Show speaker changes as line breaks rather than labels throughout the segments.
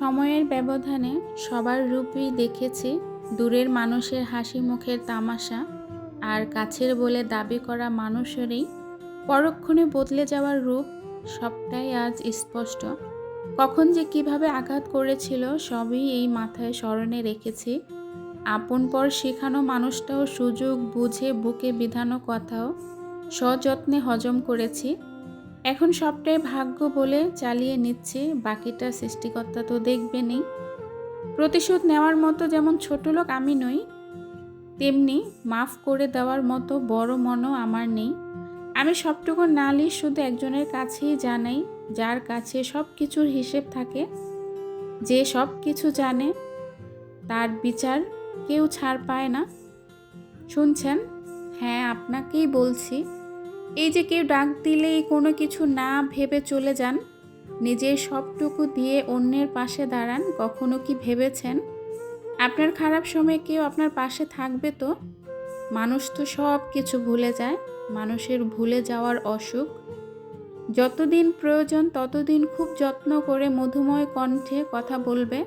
সময়ের ব্যবধানে সবার রূপই দেখেছি দূরের মানুষের হাসি মুখের তামাশা আর কাছের বলে দাবি করা মানুষেরই পরক্ষণে বদলে যাওয়ার রূপ সবটাই আজ স্পষ্ট। কখন যে কীভাবে আঘাত করেছিল সবই এই মাথায় স্মরণে রেখেছি। আপন পর শেখানো মানুষটাও সুযোগ বুঝে বুকে বিধানো কথাও সযত্নে হজম করেছি। এখন সবটাই ভাগ্য বলে চালিয়ে নিচ্ছে, বাকিটা সৃষ্টিকর্তা তো দেখবেনই। প্রতিশোধ নেওয়ার মতো যেমন ছোট লোক আমি নই, তেমনি মাফ করে দেওয়ার মতো বড় মনও আমার নেই। আমি সবটুকু নালিশ শুধু একজনের কাছেই জানাই, যার কাছে সব কিছুর হিসেব থাকে। যে সব কিছু জানে, তার বিচার কেউ ছাড় পায় না। শুনছেন? হ্যাঁ আপনাকেই বলছি। এই যে কেউ ডাক দিলেই কোনো কিছু না ভেবে চলে যান। নিজের সবটুকু দিয়ে অন্যের পাশে দাঁড়ান, কখনো কি ভেবেছেন? আপনার খারাপ সময়ে কেউ আপনার পাশে থাকবে তো? মানুষ তো সব কিছু ভুলে যায়, মানুষের ভুলে যাওয়ার অসুখ। যতদিন প্রয়োজন ততদিন খুব যত্ন করে মধুময় কণ্ঠে কথা বলবে।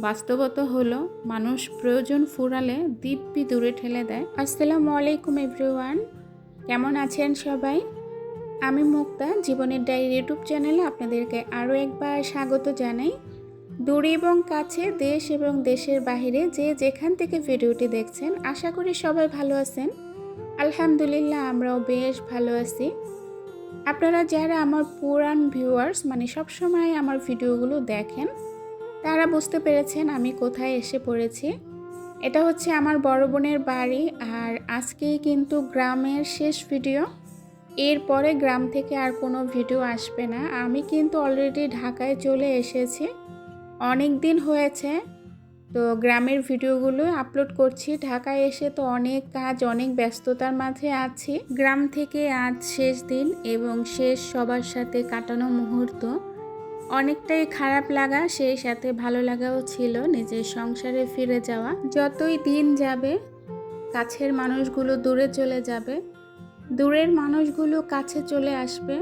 বাস্তবত হলো, মানুষ প্রয়োজন ফুরালে দিব্যি দূরে ঠেলে দেয়। আসসালামু আলাইকুম, এভরিওয়ান। কেমন আছেন সবাই? আমি মুক্তা, জীবনের ডায়েরি ইউটিউব চ্যানেলে আপনাদেরকে আরও একবার স্বাগত জানাই। দূরে এবং কাছে, দেশ এবং দেশের বাইরে যে যেখান থেকে ভিডিওটি দেখছেন, আশা করি সবাই ভালো আছেন। আলহামদুলিল্লাহ, আমরাও বেশ ভালো আছি। আপনারা যারা আমার পুরান ভিউয়ার্স মানে সবসময় আমার ভিডিওগুলো দেখেন, তারা বুঝতে পেরেছেন আমি কোথায় এসে পড়েছি। এটা হচ্ছে আমার বড় বোনের বাড়ি আর আজকেই কিন্তু গ্রামের শেষ ভিডিও। এরপরে গ্রাম থেকে আর কোনো ভিডিও আসবে না। আমি কিন্তু অলরেডি ঢাকায় চলে এসেছি। অনেক দিন হয়েছে, তো গ্রামের ভিডিওগুলো আপলোড করছি। ঢাকায় এসে তো অনেক কাজ, অনেক ব্যস্ততার মাঝে আছি। গ্রাম থেকে আজ শেষ দিন এবং শেষ সবার সাথে কাটানো মুহূর্ত। অনেকটাই খারাপ লাগা, সেই সাথে ভালো লাগাও ছিল নিজের সংসারে ফিরে যাওয়া। যতই দিন যাবে, কাছের মানুষগুলো দূরে চলে যাবে, দূরের মানুষগুলো কাছে চলে আসবে।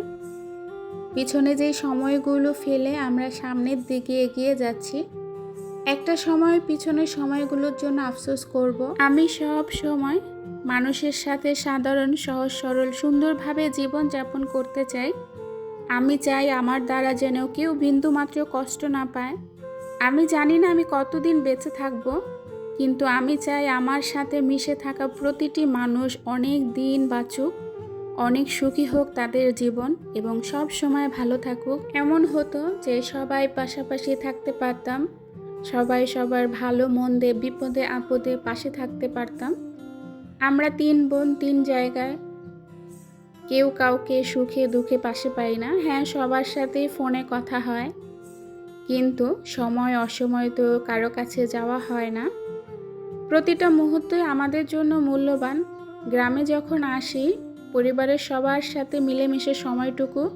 পিছনে যে সময়গুলো ফেলে আমরা সামনের দিকে এগিয়ে যাচ্ছি, একটা সময় পিছনের সময়গুলোর জন্য আফসোস করব। আমি সব সময় মানুষের সাথে সাধারণ, সহজ, সরল, সুন্দরভাবে জীবনযাপন করতে চাই। আমি চাই আমার দ্বারা যেন কেউ বিন্দুমাত্র কষ্ট না পায়। আমি জানি না আমি কতদিন বেঁচে থাকব, কিন্তু আমি চাই আমার সাথে মিশে থাকা প্রতিটি মানুষ অনেক দিন বাঁচুক, অনেক সুখী হোক তাদের জীবন এবং সব সময় ভালো থাকুক। এমন হতো যে সবাই পাশাপাশি থাকতে পারতাম, সবাই সবার ভালো মন্দে বিপদে আপদে পাশে থাকতে পারতাম। আমরা তিন বোন, তিন জায়গায় কেউ কাউকে সুখে দুঃখে পাশে পাই না। হ্যাঁ সবার সাথেই ফোনে কথা হয়। কিন্তু সময় অসময় তো কারও কাছে যাওয়া হয় না। প্রতিটা মুহূর্তে আমাদের জন্য মূল্যবান। গ্রামে যখন আসি, পরিবারের সবার সাথে মিলেমিশে সময়টুকু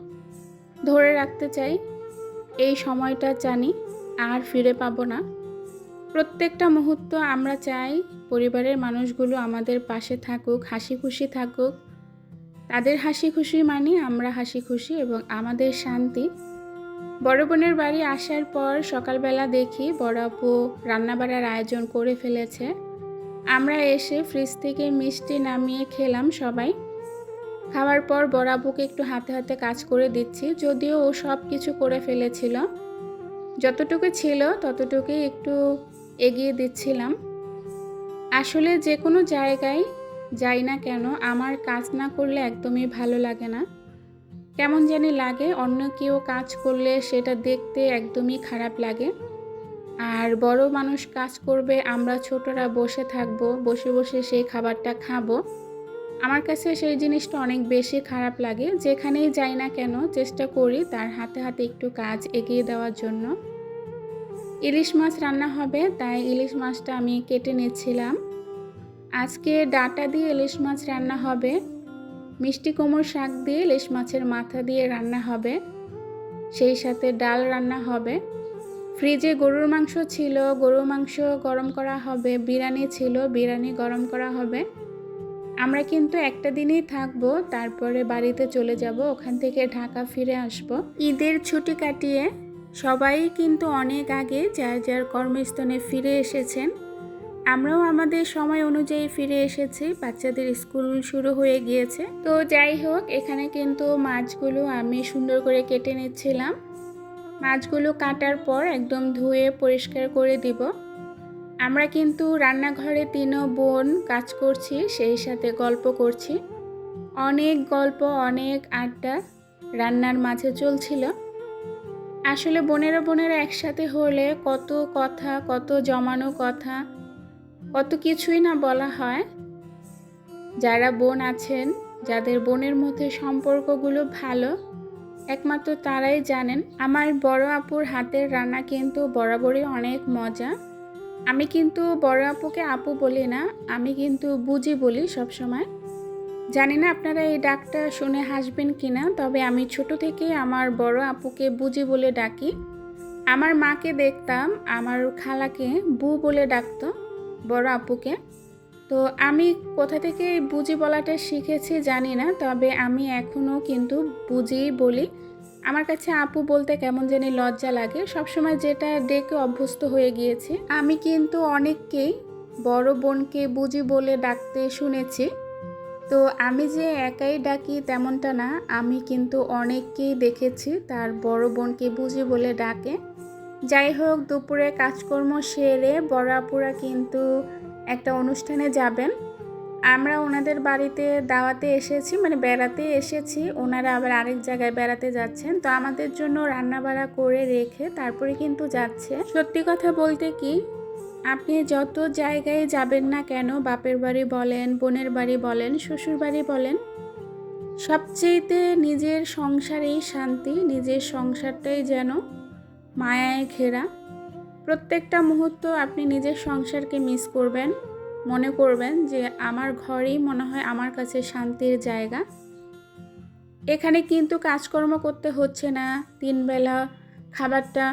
ধরে রাখতে চাই। এই সময়টা জানি আর ফিরে পাবো না। প্রত্যেকটা মুহূর্ত আমরা চাই পরিবারের মানুষগুলো আমাদের পাশে থাকুক হাসি খুশি থাকুক। তাদের হাসি খুশি মানে আমরা হাসি খুশি এবং আমাদের শান্তি। বড় বোনের বাড়ি আসার পর সকালবেলা দেখি বড় আপু রান্নাবাড়ার আয়োজন করে ফেলেছে। আমরা এসে ফ্রিজ থেকে মিষ্টি নামিয়ে খেলাম সবাই। খাওয়ার পর বড় আপুকে একটু হাতে হাতে কাজ করে দিচ্ছি, যদিও ও সব কিছু করে ফেলেছিল। যতটুকু ছিল ততটুকুই একটু এগিয়ে দিচ্ছিলাম। আসলে যে কোনো জায়গায় যাই না কেন, আমার কাজ না করলে একদমই ভালো লাগে না। কেমন জানি লাগে, অন্য কেউ কাজ করলে সেটা দেখতে একদমই খারাপ লাগে। আর বড় মানুষ কাজ করবে, আমরা ছোটরা বসে থাকব, বসে বসে সেই খাবারটা খাব। আমার কাছে সেই জিনিসটা অনেক বেশি খারাপ লাগে, যেখানেই যাই না কেন, চেষ্টা করি তার হাতে হাতে একটু কাজ এগিয়ে দেওয়ার জন্য। ইলিশ মাছ রান্না হবে, তাই ইলিশ মাছটা আমি কেটে নিচ্ছিলাম। আজকে ডাটা দিয়ে ইলিশ মাছ রান্না হবে। মিষ্টি কোমর শাক দিয়ে ইলিশ মাছের মাথা দিয়ে রান্না হবে। সেই সাথে ডাল রান্না হবে। ফ্রিজে গরুর মাংস ছিল, গরুর মাংস গরম করা হবে, বিরিয়ানি ছিল, বিরিয়ানি গরম করা হবে। আমরা কিন্তু একটা দিনই থাকব, তারপরে বাড়িতে চলে যাব, ওখান থেকে ঢাকা ফিরে আসব। ঈদের ছুটি কাটিয়ে সবাই কিন্তু অনেক আগে যার যার কর্মস্থলে ফিরে এসেছেন। আমরাও আমাদের সময় অনুযায়ী ফিরে এসেছি। বাচ্চাদের স্কুল শুরু হয়ে গিয়েছে। তো যাই হোক, এখানে কিন্তু মাছগুলো আমি সুন্দর করে কেটে নিচ্ছিলাম। মাছগুলো কাটার পর একদম ধুয়ে পরিষ্কার করে দিব। আমরা কিন্তু রান্নাঘরে তিনও বোন কাজ করছি, সেই সাথে গল্প করছি। অনেক গল্প, অনেক আড্ডা রান্নার মাঝে চলছিল। আসলে বোনেরা বোনেরা একসাথে হলে কত কথা, কত জমানো কথা কত কিছুই না বলা হয়। যারা বোন আছেন, যাদের বোনের মধ্যে সম্পর্কগুলো ভালো, একমাত্র তারাই জানেন, আমার বড় আপুর হাতের রান্না কিন্তু বরাবরই অনেক মজা। আমি কিন্তু বড় আপুকে আপু বলি না, আমি কিন্তু বুঝি বলি সবসময়। জানি না আপনারা এই ডাকটা শুনে হাসবেন কিনা, তবে আমি ছোট থেকে আমার বড় আপুকে বুঝি বলে ডাকি। আমার মাকে দেখতাম, আমার খালাকে বু বলে ডাকতো। বড় আপুকে। তো আমি কোথা থেকে বুঝি বলাটা শিখেছি জানি না, তবে আমি এখনও কিন্তু বুঝিই বলি। আমার কাছে আপু বলতে কেমন জানি লজ্জা লাগে। সবসময় যেটা ডেকে অভ্যস্ত হয়ে গিয়েছি। আমি কিন্তু অনেককেই বড় বোনকে বুঝি বলে ডাকতে শুনেছি। তো আমি যে একাই ডাকি তেমনটা না, আমি কিন্তু অনেককেই দেখেছি, তার বড় বোনকে বুঝি বলে ডাকে। যাই হোক, দুপুরে কাজকর্ম সেরে বড় আপুরা কিন্তু একটা অনুষ্ঠানে যাবেন। আমরা ওনাদের বাড়িতে দাওয়াতে এসেছি মানে বেড়াতে এসেছি। ওনারা আবার আরেক জায়গায় বেড়াতে যাচ্ছেন। তো আমাদের জন্য রান্নাবাড়া করে রেখে তারপরে কিন্তু যাচ্ছে। সত্যি কথা বলতে কি, আপনি যত জায়গায় যাবেন না কেন, বাপের বাড়ি বলেন, বোনের বাড়ি বলেন, শ্বশুর বাড়ি বলেন, সবচেয়েতে নিজের সংসারেই শান্তি, নিজের সংসারটাই যেন মায়ায় ঘেরা। প্রত্যেকটা মুহূর্ত আপনি নিজের সংসারকে মিস করবেন, মনে করবেন যে আমার ঘরেই মনে হয় আমার কাছে শান্তির জায়গা। এখানে কিন্তু কাজকর্ম করতে হচ্ছে না তিনবেলা খাবারটা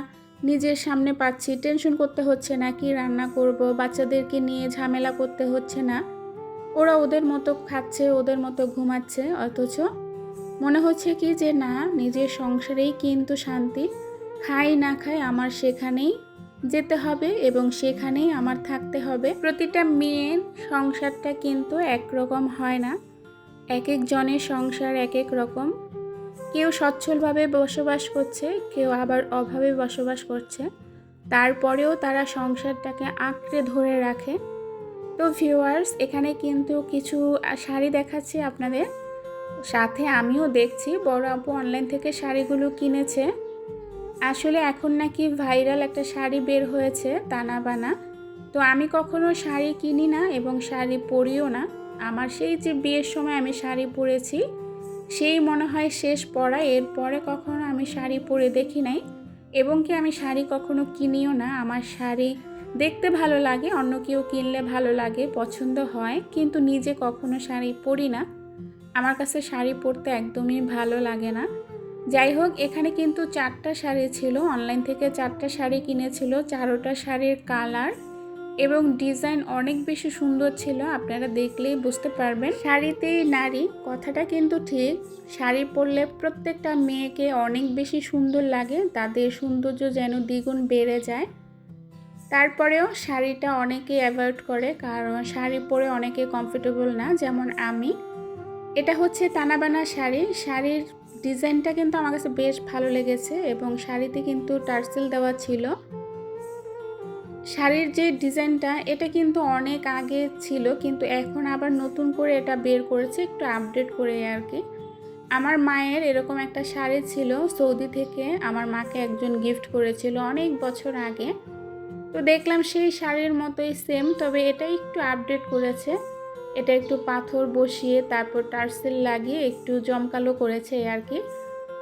নিজের সামনে পাচ্ছি টেনশন করতে হচ্ছে না, কি রান্না করব, বাচ্চাদেরকে নিয়ে ঝামেলা করতে হচ্ছে না। ওরা ওদের মতো খাচ্ছে, ওদের মতো ঘুমাচ্ছে, অথচ মনে হচ্ছে কি যে না, নিজের সংসারেই কিন্তু শান্তি। খাই না খাই আমার সেখানেই যেতে হবে এবং সেখানেই আমার থাকতে হবে। প্রতিটা মেয়ের সংসারটা কিন্তু একরকম হয় না। এক এক জনের সংসার এক এক রকম। কেউ সচ্ছলভাবে বসবাস করছে, কেউ আবার অভাবে বসবাস করছে। তারপরেও তারা সংসারটাকে আঁকড়ে ধরে রাখে। তো ভিউয়ার্স এখানে কিন্তু কিছু শাড়ি দেখাচ্ছি আপনাদের। সাথে আমিও দেখছি। বড় আপু অনলাইন থেকে শাড়িগুলো কিনেছে। আসলে এখন নাকি ভাইরাল একটা শাড়ি বের হয়েছে, তানা বানা। তো আমি কখনো শাড়ি কিনি না এবং শাড়ি পরিও না। আমার সেই যে বিয়ের সময় আমি শাড়ি পরেছি, সেই মনে হয় শেষ পড়া। এরপরে কখনো আমি শাড়ি পরে দেখি নাই এবং কি আমি শাড়ি কখনো কিনিও না। আমার শাড়ি দেখতে ভালো লাগে, অন্য কেউ কিনলে ভালো লাগে, পছন্দ হয়, কিন্তু নিজে কখনো শাড়ি পরি না। আমার কাছে শাড়ি পরতে একদমই ভালো লাগে না। যাই হোক, এখানে কিন্তু চারটা শাড়ি ছিল। অনলাইন থেকে চারটা শাড়ি কিনেছিল। চারোটা শাড়ির কালার এবং ডিজাইন অনেক বেশি সুন্দর ছিল। আপনারা দেখলেই বুঝতে পারবেন। শাড়িতেই নারী, কথাটা কিন্তু ঠিক। শাড়ি পরলে প্রত্যেকটা মেয়েকে অনেক বেশি সুন্দর লাগে। তাদের সৌন্দর্য যেন দ্বিগুণ বেড়ে যায়। তারপরেও শাড়িটা অনেকে অ্যাভয়েড করে, কারণ শাড়ি পরে অনেকে কমফোর্টেবল না, যেমন আমি। এটা হচ্ছে তানাবানা শাড়ি। শাড়ির ডিজাইনটা কিন্তু আমার কাছে বেশ ভালো লেগেছে এবং শাড়িতে কিন্তু টার্সেল দেওয়া ছিল। শাড়ির যে ডিজাইনটা, এটা কিন্তু অনেক আগে ছিল, কিন্তু এখন আবার নতুন করে এটা বের করেছে, একটু আপডেট করে আর কি। আমার মায়ের এরকম একটা শাড়ি ছিল, সৌদি থেকে আমার মাকে একজন গিফট করেছিল অনেক বছর আগে। তো দেখলাম সেই শাড়ির মতোই সেম তবে এটা একটু আপডেট করেছে। এটা একটু পাথর বসিয়ে তারপর টার্সেল লাগিয়ে একটু জমকালো করেছে আর কি।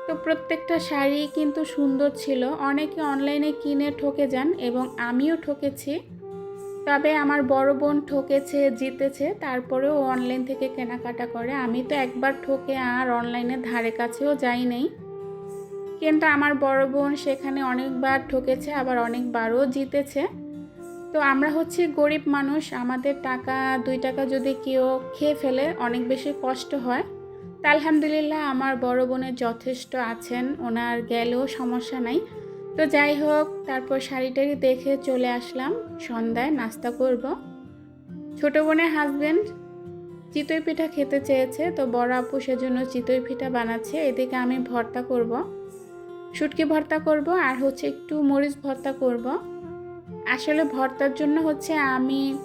তো প্রত্যেকটা শাড়ি কিন্তু সুন্দর ছিল। অনেকে অনলাইনে কিনে ঠকে যান এবং আমিও ঠকেছি। তবে আমার বড় বোন ঠকেছে, জিতেছে, তারপরেও অনলাইন থেকে কেনাকাটা করে। আমি তো একবার ঠকে আর অনলাইনের ধারে কাছেও যাই নাই। কিন্তু আমার বড় বোন সেখানে অনেকবার ঠকেছে, আবার অনেকবারও জিতেছে। তো আমরা হচ্ছে গরিব মানুষ, আমাদের টাকা, দুই টাকা যদি কেউ খেয়ে ফেলে, অনেক বেশি কষ্ট হয়। তা আলহামদুলিল্লাহ আমার বড় বোনের যথেষ্ট আছেন, ওনার গেলেও সমস্যা নাই। তো যাই হোক, তারপর শাড়ি টাড়ি দেখে চলে আসলাম, সন্ধ্যায় নাস্তা করব। ছোট বোনের হাজবেন্ড চিতই পিঠা খেতে চেয়েছে, তো বড় আপু সেজন্য চিতই পিঠা বানাচ্ছে, এদিকে আমি ভর্তা করব। শুটকি ভর্তা করব আর হচ্ছে একটু মরিচ ভর্তা করব। আসলে ভর্তার জন্য হচ্ছে আমি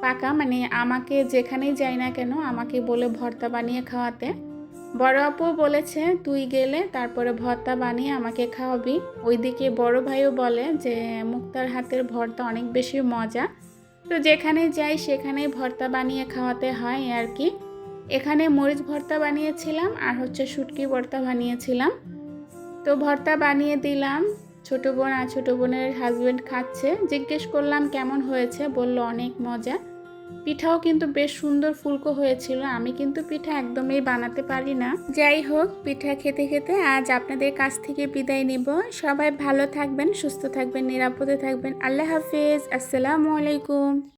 পাকা মানে আমাকে যেখানেই যাই না কেন আমাকে বলে ভর্তা বানিয়ে খাওয়াতে। বড় আপু বলেছে, তুই গেলে তারপরে ভর্তা বানিয়ে আমাকে খাওয়াবি। ওইদিকে বড় ভাইও বলে যে, মুক্তার হাতের ভর্তা অনেক বেশি মজা। তো যেখানে যাই সেখানেই ভর্তা বানিয়ে খাওয়াতে হয় আর কি। এখানে মরিচ ভর্তা বানিয়েছিলাম আর হচ্ছে শুটকি ভর্তা বানিয়েছিলাম। তো ভর্তা বানিয়ে দিলাম। ছোট বোন আর ছোট বোনের হাজব্যান্ড খাচ্ছে। জিজ্ঞেস করলাম, কেমন হয়েছে? বলল, অনেক মজা। পিঠাও কিন্তু বেশ সুন্দর ফুলকো হয়েছিল। আমি কিন্তু পিঠা একদমই বানাতে পারি না। যাই হোক, পিঠা খেতে খেতে আজ আপনাদের কাছ থেকে বিদায় নিব। সবাই ভালো থাকবেন, সুস্থ থাকবেন, নিরাপদে থাকবেন। আল্লাহ হাফিজ। আসসালামু আলাইকুম।